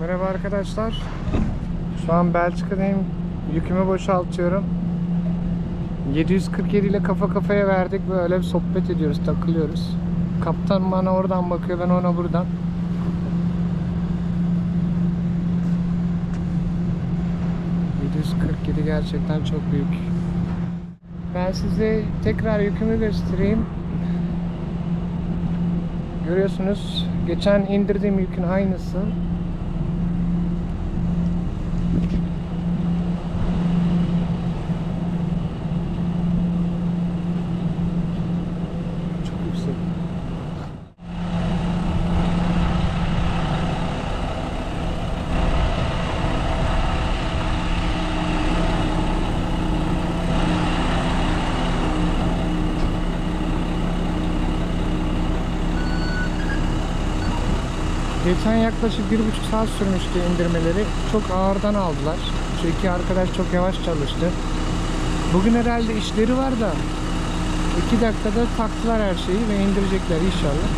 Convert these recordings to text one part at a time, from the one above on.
Merhaba arkadaşlar. Şu an Belçika'dayım. Yükümü boşaltıyorum. 747 ile kafa kafaya verdik. Böyle bir sohbet ediyoruz, takılıyoruz. Kaptan bana oradan bakıyor, ben ona buradan. ...747 gerçekten çok büyük. Ben size tekrar yükümü göstereyim. Görüyorsunuz geçen indirdiğim yükün aynısı. Çok yüksek. Geçen yaklaşık bir buçuk saat sürmüştü indirmeleri. Çok ağırdan aldılar. Şu iki arkadaş çok yavaş çalıştı. Bugün herhalde işleri var da iki dakikada taktılar her şeyi ve indirecekler inşallah.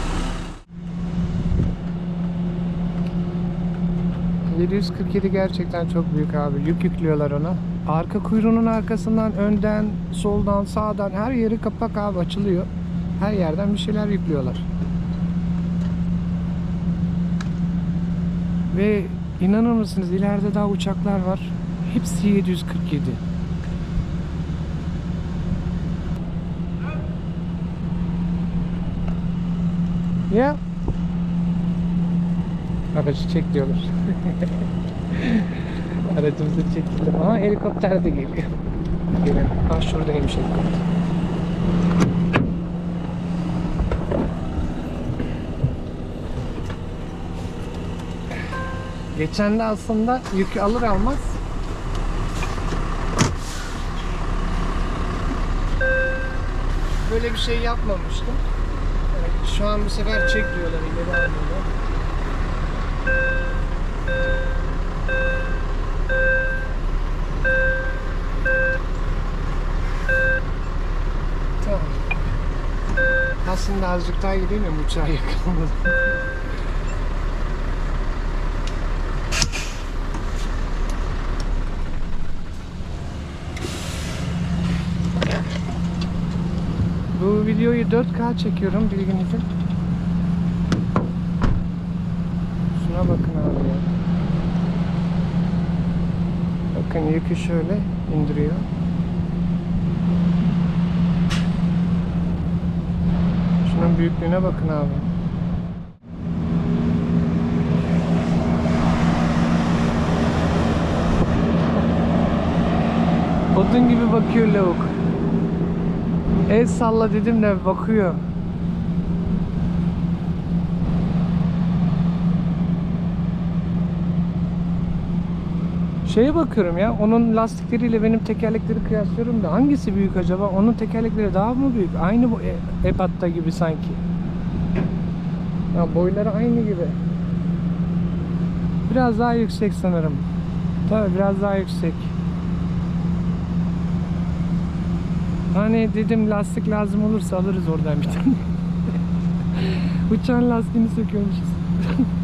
747 gerçekten çok büyük abi. Yük yüklüyorlar ona. Arka kuyruğunun arkasından, önden, soldan, sağdan her yeri kapak abi açılıyor. Her yerden bir şeyler yüklüyorlar. Ve inanır mısınız ileride daha uçaklar var. Hepsi 747. Ya. Aracı çek diyorlar. Aracımızı çekildi. Aha helikopter de geliyor. Gelin. Ha şuradaymış helikopter. Geçen de aslında yükü alır almaz böyle bir şey yapmamıştım. Evet, şu an bu sefer çek diyorlar ileri almıyorlar. Tamam. Aslında azıcık daha gideyim ya uçağa yakaladım. Bu videoyu 4K çekiyorum bilginize. Şuna bakın abi ya. Bakın yükü şöyle indiriyor. Şunun büyüklüğüne bakın abi. Odun gibi bakıyor lavuk. El salla dedim de bakıyor. Şeye bakıyorum ya, onun lastikleriyle benim tekerlekleri kıyaslıyorum da hangisi büyük acaba? Onun tekerlekleri daha mı büyük? Aynı bu ebatta gibi sanki. Ya boyları aynı gibi. Biraz daha yüksek sanırım. Tabii biraz daha yüksek. Hani dedim lastik lazım olursa alırız oradan bir tane. Uçağın lastiğini söküyormuşuz.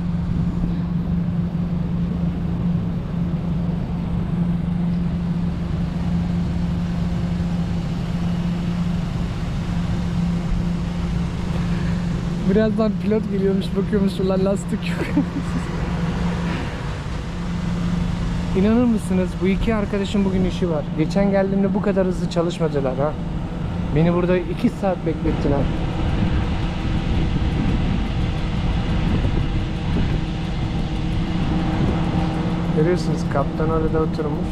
Birazdan pilot geliyormuş bakıyormuş ulan lastik yok. İnanır mısınız bu iki arkadaşın bugün işi var. Geçen geldiğimde bu kadar hızlı çalışmadılar ha. Beni burada iki saat beklettiler. Görüyorsunuz kaptan orada oturmuş.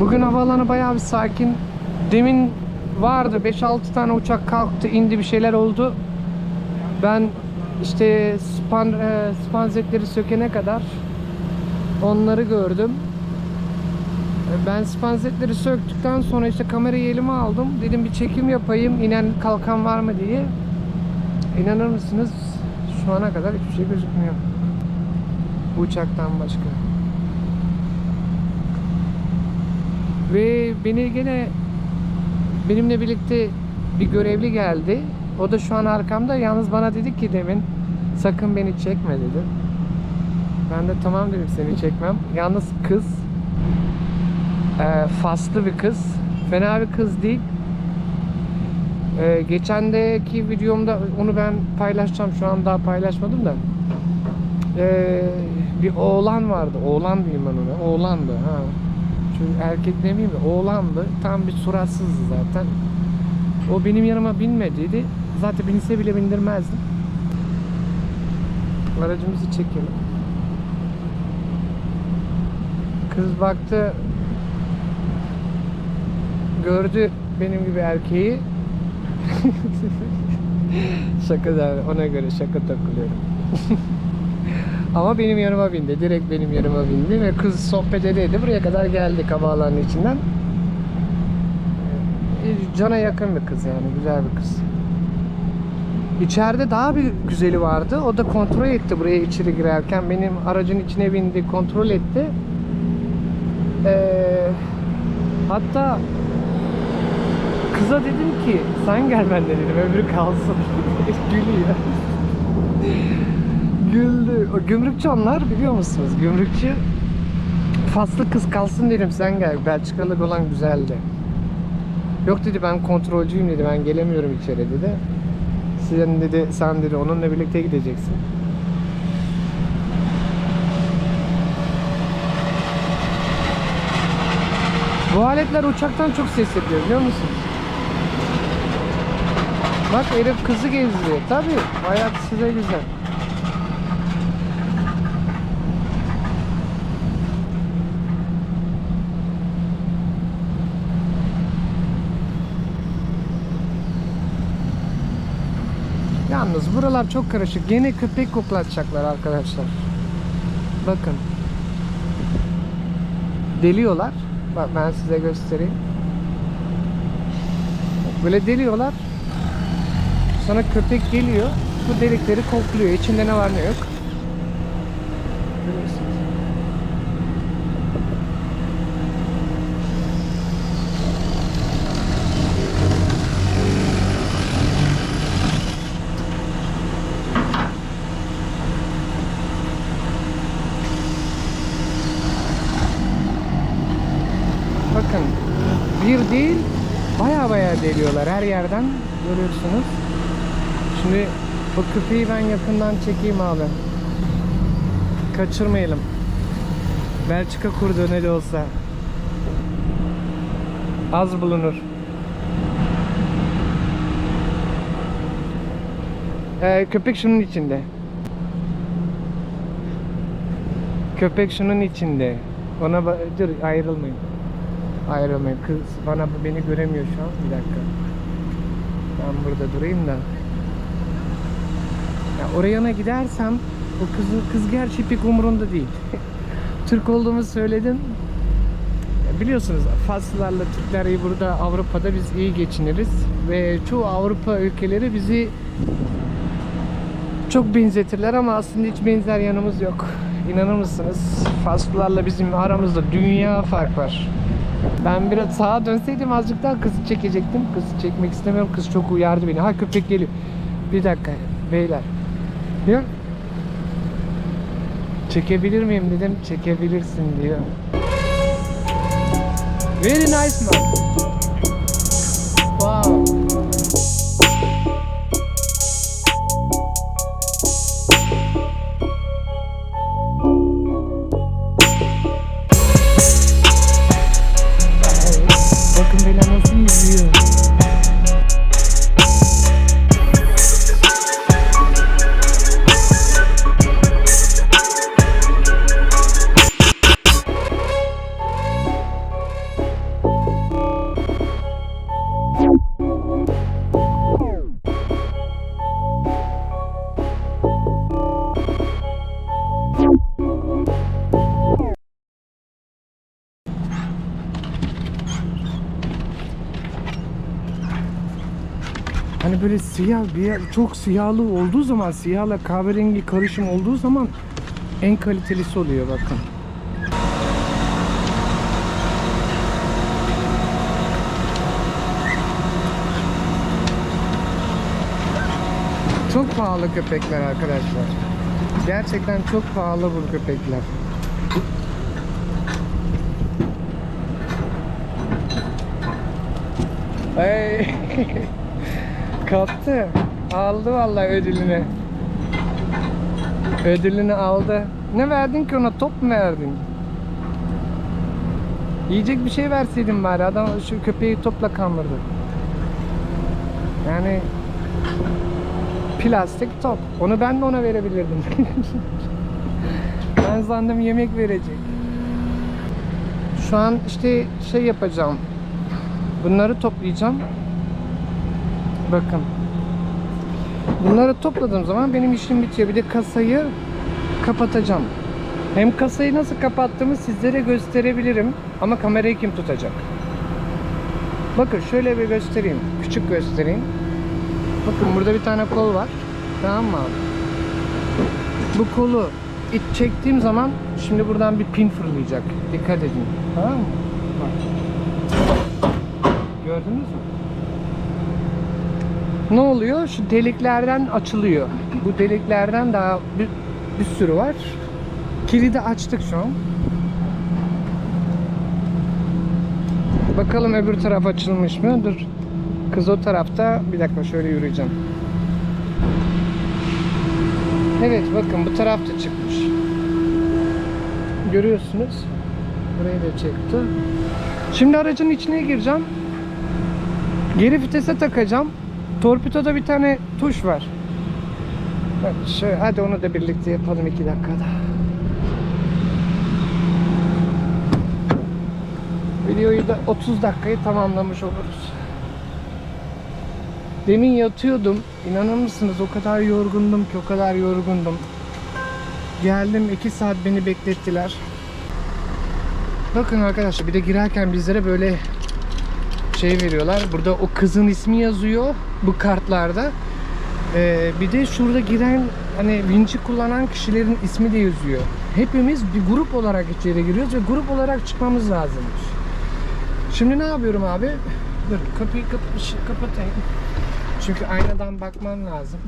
Bugün havaalanı bayağı bir sakin. Demin vardı 5-6 tane uçak kalktı indi bir şeyler oldu. Ben işte span, e, spanzetleri sökene kadar onları gördüm. E, Ben spanzetleri söktükten sonra işte kamerayı elime aldım. Dedim bir çekim yapayım inen kalkan var mı diye. İnanır mısınız şu ana kadar hiçbir şey gözükmüyor. Bu uçaktan başka. Ve beni gene benimle birlikte bir görevli geldi. O da şu an arkamda. Yalnız bana dedi ki demin Sakın beni çekme dedi. Ben de tamam dedim seni çekmem. Yalnız kız e, faslı bir kız. Fena bir kız değil. E, geçendeki videomda onu ben paylaşacağım. Şu an daha paylaşmadım da. E, bir oğlan vardı. Oğlan diyeyim ben ona. Oğlandı. Ha. Çünkü erkek demeyeyim de oğlandı. Tam bir suratsızdı zaten. O benim yanıma binmediydi. Zaten binse bile bindirmezdim. Aracımızı çekelim. Kız baktı. Gördü benim gibi erkeği. Şaka da ona göre şaka takılıyorum. Ama benim yanıma bindi. Direkt benim yanıma bindi ve kız sohbet edeydi. Buraya kadar geldik havaalanının içinden. E, cana yakın bir kız yani. Güzel bir kız İçeride daha bir güzeli vardı. O da kontrol etti buraya içeri girerken. Benim aracın içine bindi, kontrol etti. Ee, hatta kıza dedim ki sen gel ben de dedim öbürü kalsın. Gülüyor. Güldü. O gümrükçü onlar biliyor musunuz? Gümrükçü faslı kız kalsın dedim sen gel. Belçikalı olan güzeldi. Yok dedi ben kontrolcüyüm dedi ben gelemiyorum içeri dedi. Sen dedi sen dedi onunla birlikte gideceksin. Bu aletler uçaktan çok ses yapıyor biliyor musun? Bak herif kızı gezdiriyor. Tabi hayat size güzel. Yalnız buralar çok karışık. Yine köpek koklatacaklar arkadaşlar. Bakın. Deliyorlar. Bak ben size göstereyim. Böyle deliyorlar. Sonra köpek geliyor. Bu delikleri kokluyor. İçinde ne var ne yok. Görüyorsunuz. Bakın bir değil baya baya deliyorlar her yerden görüyorsunuz. Şimdi bu köpeği ben yakından çekeyim abi. Kaçırmayalım. Belçika kurdu ne de olsa. Az bulunur. Ee, köpek şunun içinde. Köpek şunun içinde. Ona dur ayrılmayın. Ayrılmayın. Kız bana beni göremiyor şu an. Bir dakika. Ben burada durayım da. Ya oraya gidersem o kız kız gerçi pek umurunda değil. Türk olduğumu söyledim. Ya biliyorsunuz Faslılarla Türkler iyi burada Avrupa'da biz iyi geçiniriz ve çoğu Avrupa ülkeleri bizi çok benzetirler ama aslında hiç benzer yanımız yok. İnanır mısınız? Faslılarla bizim aramızda dünya fark var. Ben biraz sağa dönseydim azıcık daha kızı çekecektim. Kızı çekmek istemiyorum. Kız çok uyardı beni. Ha köpek geliyor. Bir dakika beyler. Yok. Çekebilir miyim dedim. Çekebilirsin diyor. Very nice man. Böyle siyah bir yer, çok siyahlı olduğu zaman siyahla kahverengi karışım olduğu zaman en kalitelisi oluyor bakın. Çok pahalı köpekler arkadaşlar. Gerçekten çok pahalı bu köpekler. Ay. Kaptı. Aldı vallahi ödülünü. Ödülünü aldı. Ne verdin ki ona? Top mu verdin? Yiyecek bir şey verseydin bari. Adam şu köpeği topla kandırdı. Yani plastik top. Onu ben de ona verebilirdim. ben sandım yemek verecek. Şu an işte şey yapacağım. Bunları toplayacağım. Bakın. Bunları topladığım zaman benim işim bitiyor. Bir de kasayı kapatacağım. Hem kasayı nasıl kapattığımı sizlere gösterebilirim. Ama kamerayı kim tutacak? Bakın şöyle bir göstereyim. Küçük göstereyim. Bakın burada bir tane kol var. Tamam mı abi? Bu kolu it çektiğim zaman şimdi buradan bir pin fırlayacak. Dikkat edin. Tamam mı? Bak. Gördünüz mü? Ne oluyor? Şu deliklerden açılıyor. Bu deliklerden daha bir, bir sürü var. Kilidi açtık şu an. Bakalım öbür taraf açılmış mı? Dur. Kız o tarafta. Bir dakika şöyle yürüyeceğim. Evet bakın bu taraf da çıkmış. Görüyorsunuz. Burayı da çekti. Şimdi aracın içine gireceğim. Geri vitese takacağım. Torpidoda bir tane tuş var. Şöyle, hadi onu da birlikte yapalım iki dakikada. Videoyu da 30 dakikayı tamamlamış oluruz. Demin yatıyordum. İnanır mısınız o kadar yorgundum ki o kadar yorgundum. Geldim 2 saat beni beklettiler. Bakın arkadaşlar bir de girerken bizlere böyle şey veriyorlar. Burada o kızın ismi yazıyor bu kartlarda. Ee, bir de şurada giren hani vinci kullanan kişilerin ismi de yazıyor. Hepimiz bir grup olarak içeri giriyoruz ve grup olarak çıkmamız lazım. Şimdi ne yapıyorum abi? Dur kapıyı kap kapatayım. Çünkü aynadan bakmam lazım.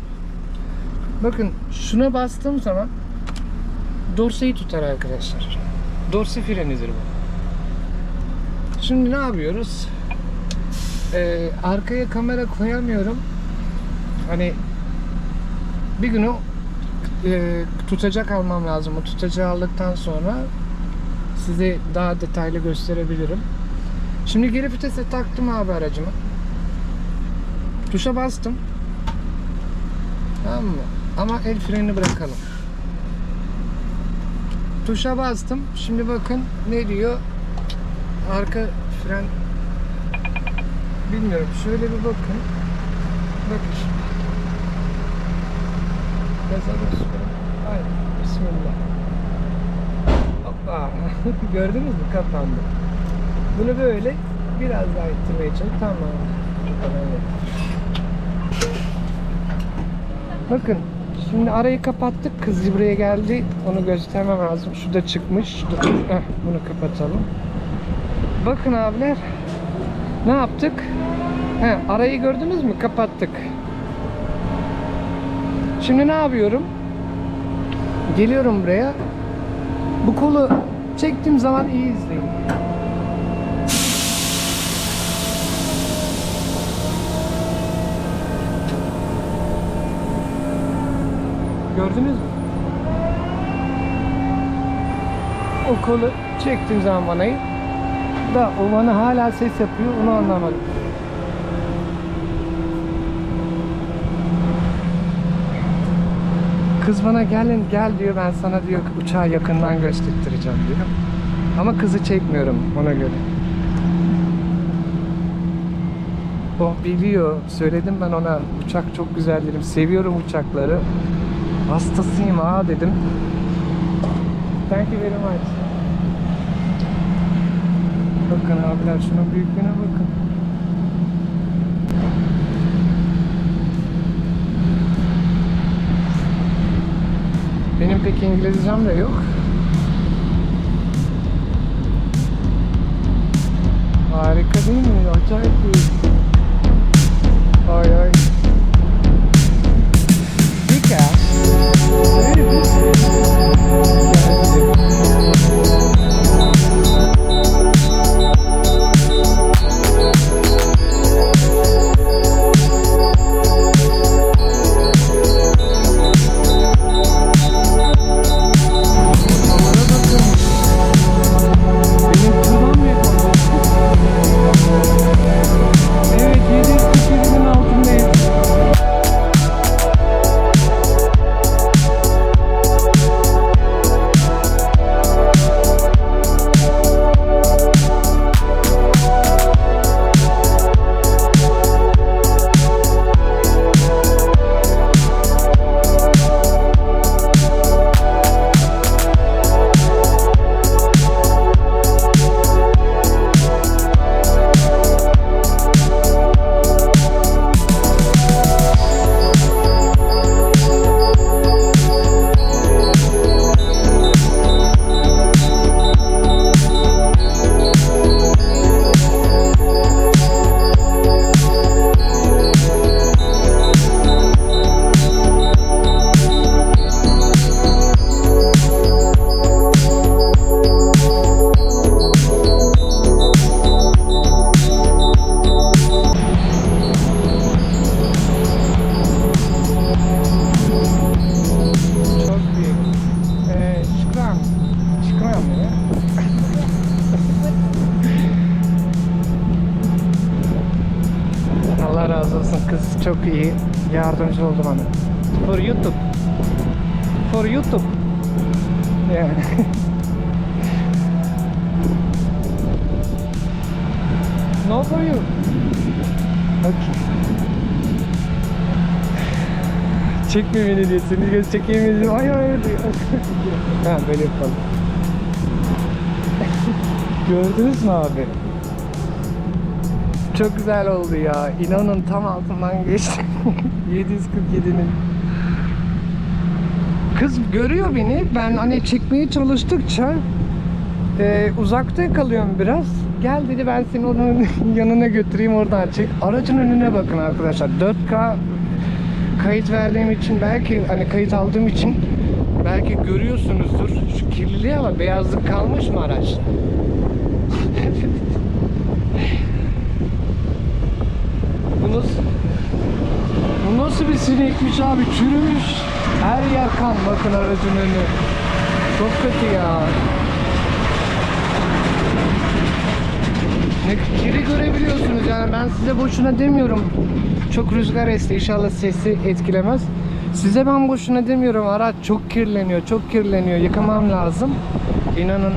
Bakın şuna bastığım zaman dorseyi tutar arkadaşlar. Dorse frenidir bu. Şimdi ne yapıyoruz? Ee, arkaya kamera koyamıyorum. Hani bir gün o e, tutacak almam lazım. O tutacağı aldıktan sonra size daha detaylı gösterebilirim. Şimdi geri vitese taktım abi aracımı. Tuşa bastım. Tamam mı? Ama el frenini bırakalım. Tuşa bastım. Şimdi bakın ne diyor? Arka fren bilmiyorum. Şöyle bir bakın. Bakın. Gaza basıyorum. Haydi. Bismillah. Hoppa. Gördünüz mü? Kapandı. Bunu böyle biraz daha ittirmeye çalış. Tamam. Yeter. Bakın şimdi arayı kapattık. Kız buraya geldi. Onu göstermem lazım. Şu da çıkmış. Dur. Heh, bunu kapatalım. Bakın abiler. Ne yaptık? He, arayı gördünüz mü? Kapattık. Şimdi ne yapıyorum? Geliyorum buraya. Bu kolu çektiğim zaman iyi izleyin. Gördünüz mü? O kolu çektiğim zaman vanayı da o bana hala ses yapıyor onu anlamadım. Kız bana gelin gel diyor ben sana diyor uçağı yakından göstereceğim diyor. Ama kızı çekmiyorum ona göre. O biliyor. Söyledim ben ona uçak çok güzel dedim. Seviyorum uçakları. Hastasıyım ha dedim. Thank you very much. Bakın abiler şunun büyüklüğüne bakın. Benim pek İngilizcem de yok. Harika değil mi? Acayip büyük. Ay ay. Yardımcı oldu bana. For YouTube. For YouTube. Yani. no for you. Okay. Çekme beni diye seni göz çekeyim dedim. Hayır hayır diyor. ha böyle yapalım. Gördünüz mü abi? Çok güzel oldu ya. İnanın tam altından geçti. 747'nin. Kız görüyor beni. Ben hani çekmeye çalıştıkça e, uzakta kalıyorum biraz. Gel dedi ben seni onun yanına götüreyim oradan çek. Aracın önüne bakın arkadaşlar. 4K kayıt verdiğim için belki hani kayıt aldığım için belki görüyorsunuzdur. Şu kirliliğe ama beyazlık kalmış mı araç? Bu nasıl, nasıl bir sinekmiş abi? Çürümüş. Her yer kan. Bakın aracın önü. Çok kötü ya. Ne kiri görebiliyorsunuz yani ben size boşuna demiyorum. Çok rüzgar esti inşallah sesi etkilemez. Size ben boşuna demiyorum araç çok kirleniyor çok kirleniyor yıkamam lazım. İnanın.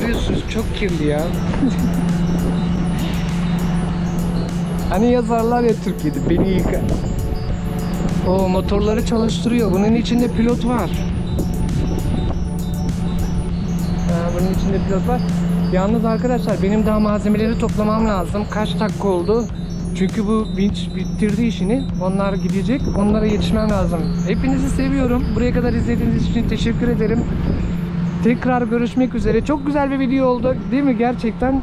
Görüyorsunuz çok kirli ya. hani yazarlar ya Türkiye'de beni yıka. O motorları çalıştırıyor. Bunun içinde pilot var. Ha, bunun içinde pilot var. Yalnız arkadaşlar benim daha malzemeleri toplamam lazım. Kaç dakika oldu? Çünkü bu vinç bitirdi işini. Onlar gidecek. Onlara yetişmem lazım. Hepinizi seviyorum. Buraya kadar izlediğiniz için teşekkür ederim. Tekrar görüşmek üzere. Çok güzel bir video oldu. Değil mi? Gerçekten.